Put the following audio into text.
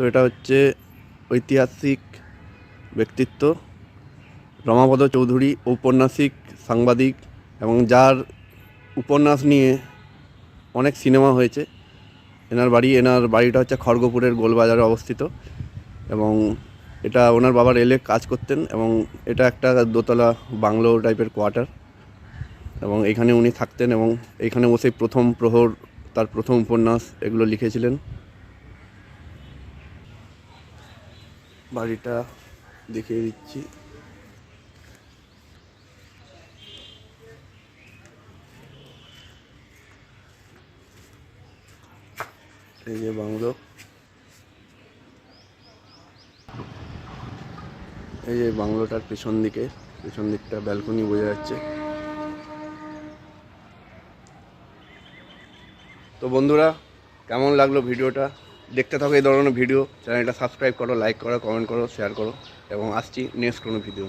তো এটা হচ্ছে ঐতিহাসিক ব্যক্তিত্ব রমাপদ চৌধুরী, ঔপন্যাসিক, সাংবাদিক এবং যার উপন্যাস নিয়ে অনেক সিনেমা হয়েছে। এনার বাড়ি, এনার বাড়িটা হচ্ছে খড়গপুরের গোলবাজারে অবস্থিত এবং এটা ওনার বাবার এলে কাজ করতেন এবং এটা একটা দোতলা বাংলো টাইপের কোয়ার্টার এবং এখানে উনি থাকতেন এবং এখানে বসে প্রথম প্রহর, তার প্রথম উপন্যাস এগুলো লিখেছিলেন। বাড়িটা দেখিয়ে দিচ্ছি। এই যে বাংলো। এই যে বাংলোটার পেছন দিকে, পেছন দিকটা ব্যালকনি বোঝা যাচ্ছে। তো বন্ধুরা, কেমন লাগল ভিডিওটা? দেখতে থাকো এই ধরনের ভিডিও চ্যানেলটা সাবস্ক্রাইব করো লাইক করো কমেন্ট করো শেয়ার করো। এবং আসছি নেক্সট কোনো ভিডিও